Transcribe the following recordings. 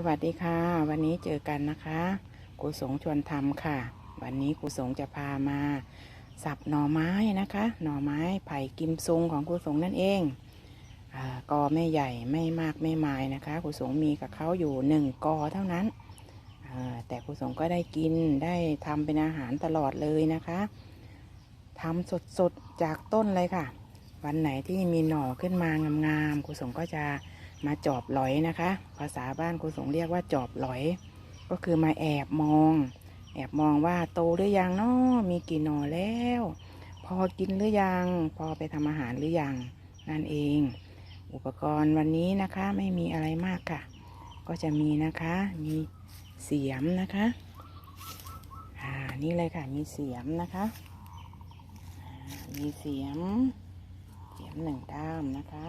สวัสดีค่ะ วันนี้เจอกันนะคะครูสงชวนทำค่ะ วันนี้ครูสงจะพามา สับหน่อไม้นะคะ หน่อไม้ไผ่กิมซุงของครูสงนั่นเองอกอไม่ใหญ่ไม่มากไม่มายนะคะครูสงมีกับเขาอยู่หนึ่งกอเท่านั้นแต่ครูสงก็ได้กินได้ทำเป็นอาหารตลอดเลยนะคะทำสดๆจากต้นเลยค่ะ วันไหนที่มีหน่อขึ้นมางามๆครูสงก็จะ มาจอบหลอยนะคะ ภาษาบ้านครูสงเรียกว่าจอบหลอย ก็คือมาแอบมอง แอบมองว่าโตหรือยังเนาะมีกี่หน่อแล้ว พอกินหรือยัง พอไปทำอาหารหรือยังนั่นเอง อุปกรณ์วันนี้นะคะไม่มีอะไรมากค่ะ ก็จะมีนะคะมีเสียมนะคะอ่านี่เลยค่ะมีเสียมนะคะมีเสียม เสียมหนึ่งด้ามนะคะ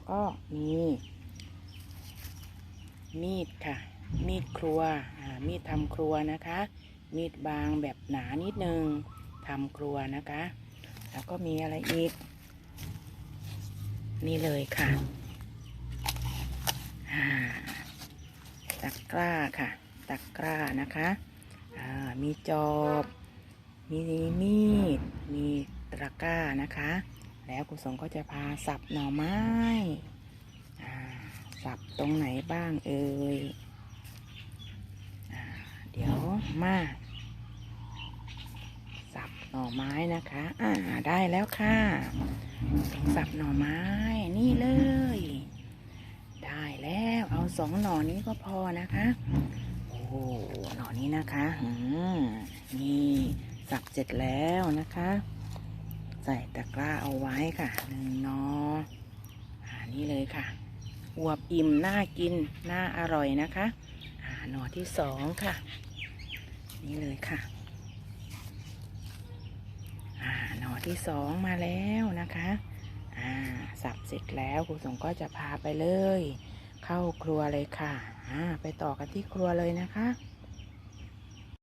แล้วก็มีมีดค่ะ มีดครัวมีดทำครัวนะคะ มีดบางแบบหนานิดนึงทำครัวนะคะ แล้วก็มีอะไรอีก นี่เลยค่ะตะกร้าค่ะตะกร้านะคะมีจอบ มีมีด มีตะกร้านะคะ แล้วกุศลก็จะพาสับหน่อไม้สับตรงไหนบ้างเอ่ยเดี๋ยวมาสับหน่อไม้นะคะ อ่าได้แล้วค่ะสับหน่อไม้นี่เลย ได้แล้วเอาสองหน่อนี้ก็พอนะคะ โอ้หหน่อนี้นะคะ อืมนี่สับเสร็จแล้วนะคะ ใส่ตะกร้าเอาไว้ค่ะหนึ่งนออ่านี่เลยค่ะอวบอิ่มน่ากินน่าอร่อยนะคะอ่าหนอที่สองค่ะ นี่เลยค่ะอ่าหนอที่สองมาแล้วนะคะอ่าสับเสร็จแล้วครูสงก็จะพาไปเลย เข้าครัวเลยค่ะอ่าไปต่อกันที่ครัวเลยนะคะ